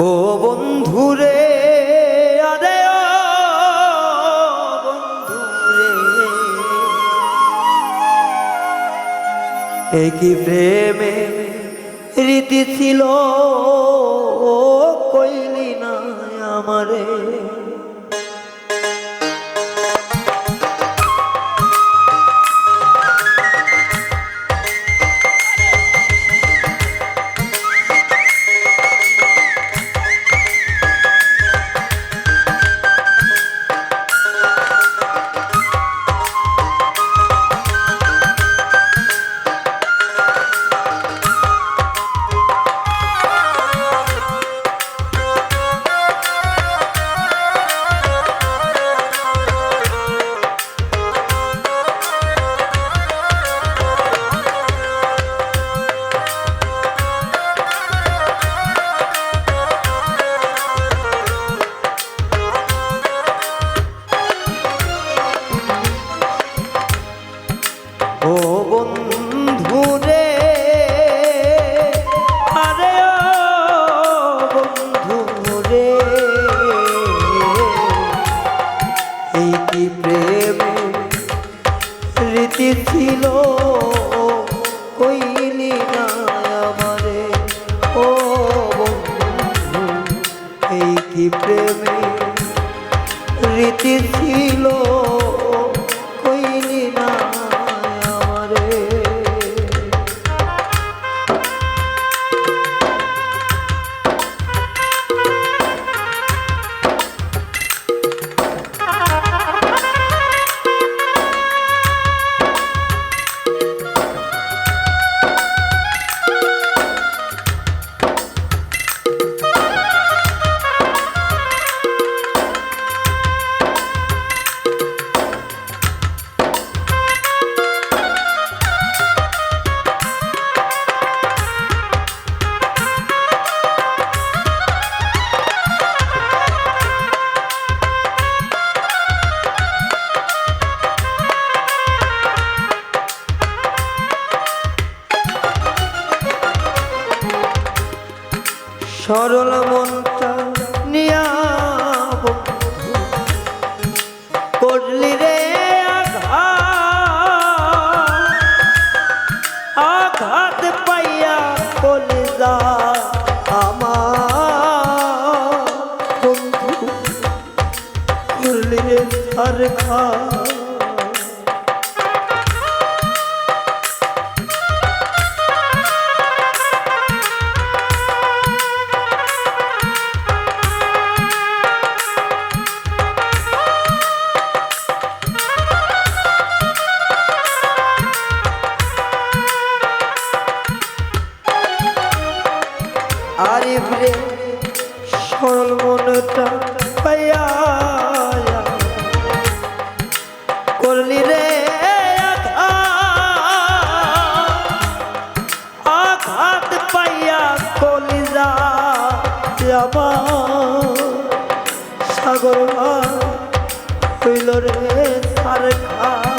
ও বন্ধুরে আরে বন্ধুরে। এ কি প্রেমে রীতি ছিল রীতি ছিল। কইলি না আমারে? ও বন্ধু এই কি প্রেমে রীতি ছিল? সরল মনটা নিয়া করলি রে আঘাত। আঘাত পাইয়া কলিজা আমার। বন্ধু, করলি রে সরকার আরিফ মনটা পাইয়া করলি রে আঘাত, পাইয়া কলিজা আমার সাগর হইল রে সারখা তোর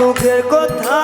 মুখের কথা।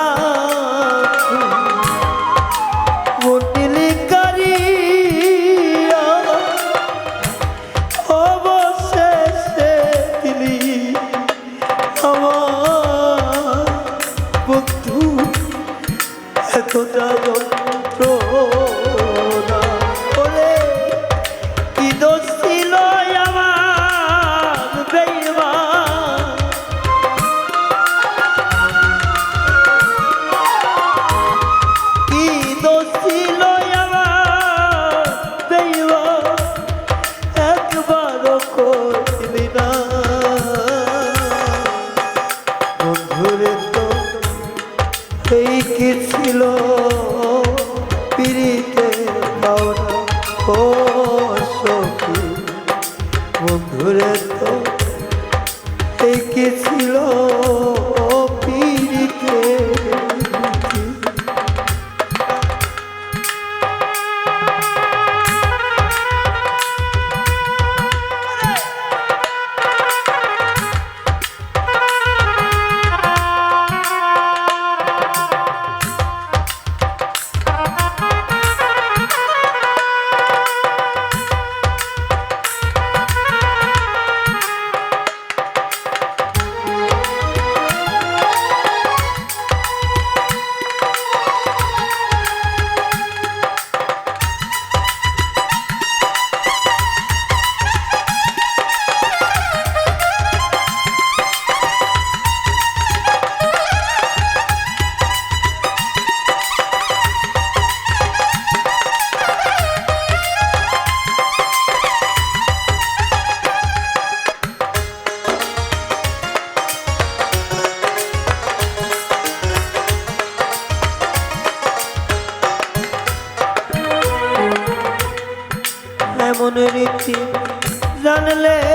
জানলে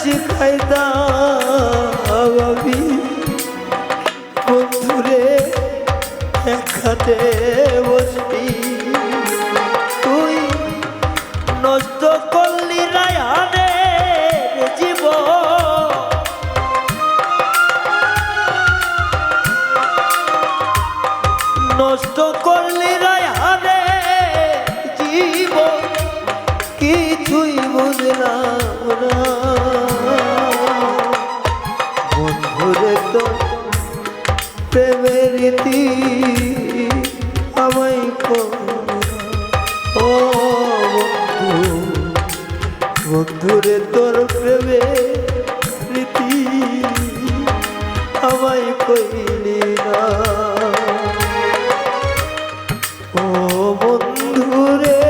শিখাই দাবি বন্ধুরে একসাথে বসবি। তুই নষ্ট করলি রায়ানে জীব নষ্ট করলি রায় বন্ধুরে তোর প্রেমে প্রীতি আমায় কইলি না। ও বন্ধুরে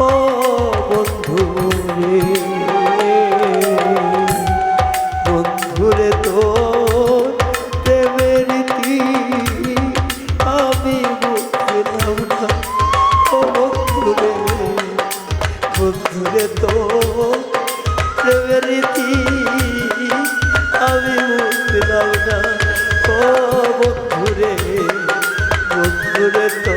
ও বন্ধুরে দাও না। ও বন্ধুরে বন্ধুরে তো